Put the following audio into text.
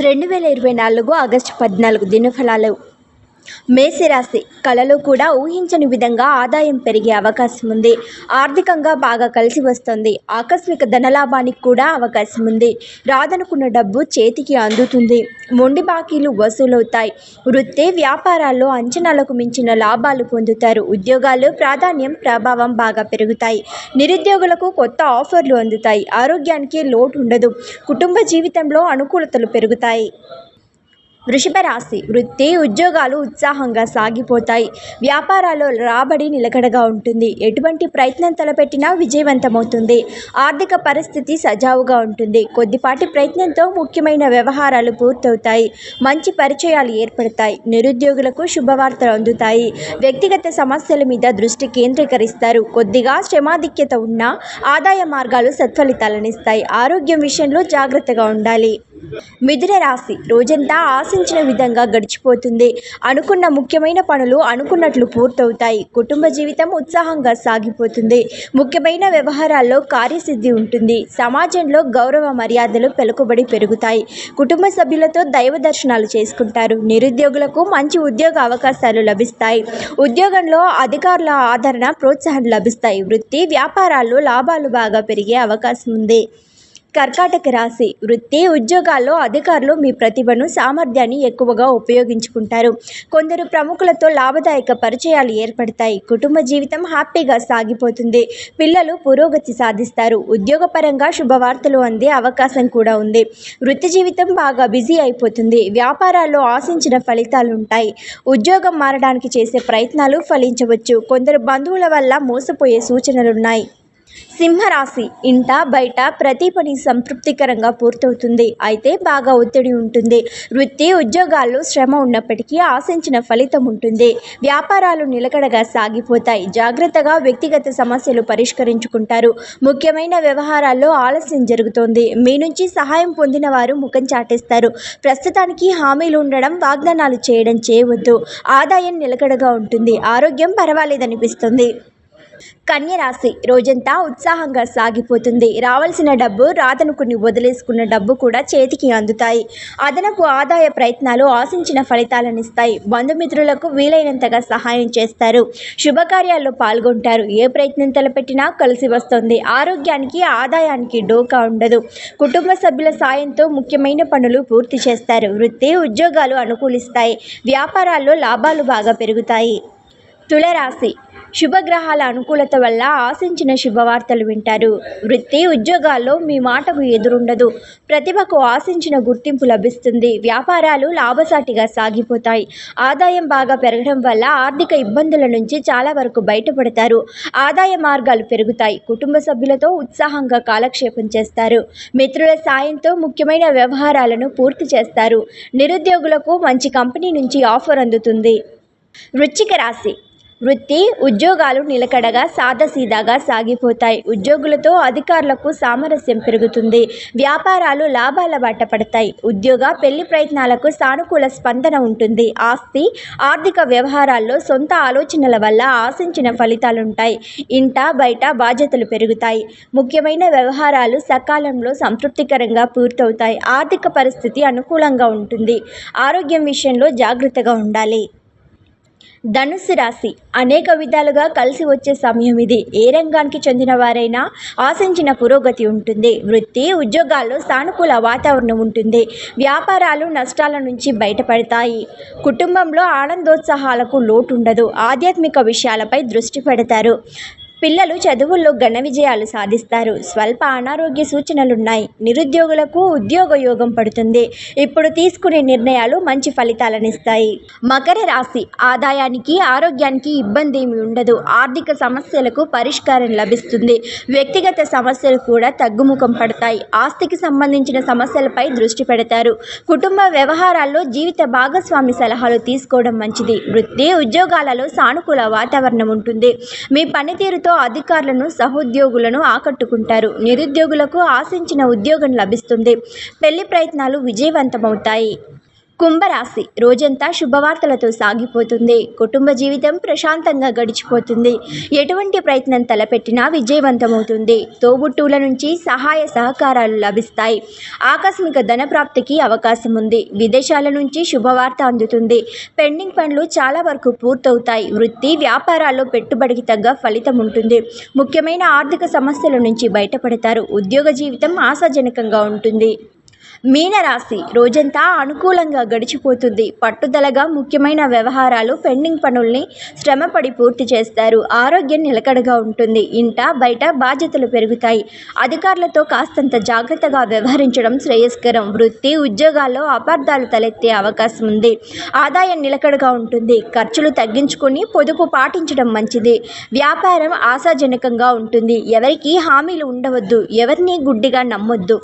రెండు వేల ఇరవై నాలుగు ఆగస్టు పద్నాలుగు దినఫలాలు. మేషరాశి కళలు కూడా ఊహించని విధంగా ఆదాయం పెరిగే అవకాశం ఉంది. ఆర్థికంగా బాగా కలిసి వస్తుంది. ఆకస్మిక ధనలాభానికి కూడా అవకాశం ఉంది. రాదనుకున్న డబ్బు చేతికి అందుతుంది. మొండి బాకీలు వసూలవుతాయి. వృత్తి వ్యాపారాల్లో అంచనాలకు మించిన లాభాలు పొందుతారు. ఉద్యోగాలు ప్రాధాన్యం ప్రభావం బాగా పెరుగుతాయి. నిరుద్యోగులకు కొత్త ఆఫర్లు అందుతాయి. ఆరోగ్యానికి లోటు ఉండదు. కుటుంబ జీవితంలో అనుకూలతలు పెరుగుతాయి. వృషభ రాశి. వృత్తి ఉద్యోగాలు ఉత్సాహంగా సాగిపోతాయి. వ్యాపారాల్లో రాబడి నిలకడగా ఉంటుంది. ఎటువంటి ప్రయత్నం తలపెట్టినా విజయవంతమవుతుంది. ఆర్థిక పరిస్థితి సజావుగా ఉంటుంది. కొద్దిపాటి ప్రయత్నంతో ముఖ్యమైన వ్యవహారాలు పూర్తవుతాయి. మంచి పరిచయాలు ఏర్పడతాయి. నిరుద్యోగులకు శుభవార్తలు అందుతాయి. వ్యక్తిగత సమస్యల మీద దృష్టి కేంద్రీకరిస్తారు. కొద్దిగా శ్రమాధిక్యత ఉన్నా ఆదాయ మార్గాలు సత్ఫలితాలనిస్తాయి. ఆరోగ్యం విషయంలో జాగ్రత్తగా ఉండాలి. మిథున రాశి రోజంతా ఆశించిన విధంగా గడిచిపోతుంది. అనుకున్న ముఖ్యమైన పనులు అనుకున్నట్లు పూర్తవుతాయి. కుటుంబ జీవితం ఉత్సాహంగా సాగిపోతుంది. ముఖ్యమైన వ్యవహారాల్లో కార్యసిద్ధి ఉంటుంది. సమాజంలో గౌరవ మర్యాదలు పెలుకుబడి పెరుగుతాయి. కుటుంబ సభ్యులతో దైవ దర్శనాలు చేసుకుంటారు. నిరుద్యోగులకు మంచి ఉద్యోగ అవకాశాలు లభిస్తాయి. ఉద్యోగంలో అధికారుల ఆదరణ ప్రోత్సాహం లభిస్తాయి. వృత్తి వ్యాపారాల్లో లాభాలు బాగా పెరిగే అవకాశం ఉంది. కర్కాటక రాశి. వృత్తి ఉద్యోగాల్లో అధికారులు మీ ప్రతిభను సామర్థ్యాన్ని ఎక్కువగా ఉపయోగించుకుంటారు. కొందరు ప్రముఖులతో లాభదాయక పరిచయాలు ఏర్పడతాయి. కుటుంబ జీవితం హ్యాపీగా సాగిపోతుంది. పిల్లలు పురోగతి సాధిస్తారు. ఉద్యోగపరంగా శుభవార్తలు అందే అవకాశం కూడా ఉంది. వృత్తి జీవితం బాగా బిజీ అయిపోతుంది. వ్యాపారాల్లో ఆశించిన ఫలితాలు ఉంటాయి ఉద్యోగం మారడానికి చేసే ప్రయత్నాలు ఫలించవచ్చు. కొందరు బంధువుల వల్ల మోసపోయే సూచనలున్నాయి. సింహరాశి ఇంట బయట ప్రతి పని సంతృప్తికరంగా పూర్తవుతుంది. అయితే బాగా ఒత్తిడి ఉంటుంది. వృత్తి ఉద్యోగాల్లో శ్రమ ఉన్నప్పటికీ ఆశించిన ఫలితం ఉంటుంది. వ్యాపారాలు నిలకడగా సాగిపోతాయి. జాగ్రత్తగా వ్యక్తిగత సమస్యలు పరిష్కరించుకుంటారు. ముఖ్యమైన వ్యవహారాల్లో ఆలస్యం జరుగుతోంది. మీ నుంచి సహాయం పొందిన వారు ముఖం చాటేస్తారు. ప్రస్తుతానికి హామీలు ఉండడం వాగ్దానాలు చేయడం చేయవద్దు. ఆదాయం నిలకడగా ఉంటుంది. ఆరోగ్యం పర్వాలేదనిపిస్తుంది. కన్య రాశి రోజంతా ఉత్సాహంగా సాగిపోతుంది. రావాల్సిన డబ్బు రాదనుకుని వదిలేసుకున్న డబ్బు కూడా చేతికి అందుతాయి. అదనపు ఆదాయ ప్రయత్నాలు ఆశించిన ఫలితాలనిస్తాయి బంధుమిత్రులకు వీలైనంతగా సహాయం చేస్తారు. శుభకార్యాల్లో పాల్గొంటారు. ఏ ప్రయత్నం తలపెట్టినా కలిసి వస్తుంది. ఆరోగ్యానికి ఆదాయానికి డోకా ఉండదు. కుటుంబ సభ్యుల సాయంతో ముఖ్యమైన పనులు పూర్తి చేస్తారు. వృత్తి ఉద్యోగాలు అనుకూలిస్తాయి. వ్యాపారాల్లో లాభాలు బాగా పెరుగుతాయి. తులరాశి శుభగ్రహాల అనుకూలత వల్ల ఆశించిన శుభవార్తలు వింటారు. వృత్తి ఉద్యోగాల్లో మీ మాటకు ఎదురుండదు. ప్రతిభకు ఆశించిన గుర్తింపు లభిస్తుంది. వ్యాపారాలు లాభసాటిగా సాగిపోతాయి. ఆదాయం బాగా పెరగడం వల్ల ఆర్థిక ఇబ్బందుల నుంచి చాలా వరకు బయటపడతారు. ఆదాయ మార్గాలు పెరుగుతాయి. కుటుంబ సభ్యులతో ఉత్సాహంగా కాలక్షేపం చేస్తారు. మిత్రుల సాయంతో ముఖ్యమైన వ్యవహారాలను పూర్తి చేస్తారు. నిరుద్యోగులకు మంచి కంపెనీ నుంచి ఆఫర్ అందుతుంది. వృచ్చిక రాశి. వృత్తి ఉద్యోగాలు నిలకడగా సాదాసీదాగా సాగిపోతాయి. ఉద్యోగులతో అధికారులకు సామరస్యం పెరుగుతుంది. వ్యాపారాలు లాభాల బాట పడతాయి. ఉద్యోగ పెళ్ళి ప్రయత్నాలకు సానుకూల స్పందన ఉంటుంది. ఆస్తి ఆర్థిక వ్యవహారాల్లో సొంత ఆలోచనల వల్ల ఆశించిన ఫలితాలుంటాయి. ఇంట బయట బాధ్యతలు పెరుగుతాయి. ముఖ్యమైన వ్యవహారాలు సకాలంలో సంతృప్తికరంగా పూర్తవుతాయి. ఆర్థిక పరిస్థితి అనుకూలంగా ఉంటుంది. ఆరోగ్యం విషయంలో జాగ్రత్తగా ఉండాలి. ధనుసు రాశి అనేక విధాలుగా కలిసి వచ్చే సమయం ఇది. ఏ రంగానికి చెందిన వారైనా ఆశించిన పురోగతి ఉంటుంది. వృత్తి ఉద్యోగాల్లో సానుకూల వాతావరణం ఉంటుంది. వ్యాపారాలు నష్టాల నుంచి బయటపడతాయి. కుటుంబంలో ఆనందోత్సాహాలకు లోటు ఉండదు ఆధ్యాత్మిక విషయాలపై దృష్టి పెడతారు. పిల్లలు చదువుల్లో ఘన విజయాలు సాధిస్తారు. స్వల్ప అనారోగ్య సూచనలున్నాయి. నిరుద్యోగులకు ఉద్యోగ యోగం పడుతుంది. ఇప్పుడు తీసుకునే నిర్ణయాలు మంచి ఫలితాలనిస్తాయి. మకర రాశి ఆదాయానికి ఆరోగ్యానికి ఇబ్బంది ఏమి ఉండదు. ఆర్థిక సమస్యలకు పరిష్కారం లభిస్తుంది. వ్యక్తిగత సమస్యలు కూడా తగ్గుముఖం పడతాయి. ఆస్తికి సంబంధించిన సమస్యలపై దృష్టి పెడతారు. కుటుంబ వ్యవహారాల్లో జీవిత భాగస్వామి సలహాలు తీసుకోవడం మంచిది. వృత్తి ఉద్యోగాలలో సానుకూల వాతావరణం ఉంటుంది. మీ పనితీరుతో అధికారులను సహోద్యోగులను ఆకట్టుకుంటారు. నిరుద్యోగులకు ఆశించిన ఉద్యోగం లభిస్తుంది. పెళ్ళి ప్రయత్నాలు విజయవంతమవుతాయి. కుంభరాశి రోజంతా శుభవార్తలతో సాగిపోతుంది. కుటుంబ జీవితం ప్రశాంతంగా గడిచిపోతుంది. ఎటువంటి ప్రయత్నం తలపెట్టినా విజయవంతమవుతుంది. తోబుట్టువుల నుంచి సహాయ సహకారాలు లభిస్తాయి. ఆకస్మిక ధన ప్రాప్తికి అవకాశం ఉంది. విదేశాల నుంచి శుభవార్త అందుతుంది. పెండింగ్ పనులు చాలా వరకు పూర్తవుతాయి. వృత్తి వ్యాపారాల్లో పెట్టుబడికి తగ్గ ఫలితం ఉంటుంది. ముఖ్యమైన ఆర్థిక సమస్యల నుంచి బయటపడతారు. ఉద్యోగ జీవితం ఆశాజనకంగా ఉంటుంది. మీనరాశి రోజంతా అనుకూలంగా గడిచిపోతుంది. పట్టుదలగా ముఖ్యమైన వ్యవహారాలు పెండింగ్ పనుల్ని శ్రమపడి పూర్తి చేస్తారు. ఆరోగ్యం నిలకడగా ఉంటుంది. ఇంట బయట బాధ్యతలు పెరుగుతాయి. అధికారులతో కాస్తంత జాగ్రత్తగా వ్యవహరించడం శ్రేయస్కరం. వృత్తి ఉద్యోగాల్లో అపార్థాలు తలెత్తే అవకాశం ఉంది. ఆదాయం నిలకడగా ఉంటుంది. ఖర్చులు తగ్గించుకొని పొదుపు పాటించడం మంచిది. వ్యాపారం ఆశాజనకంగా ఉంటుంది. ఎవరికి హామీలు ఉండవద్దు. ఎవరిని గుడ్డిగా నమ్మొద్దు.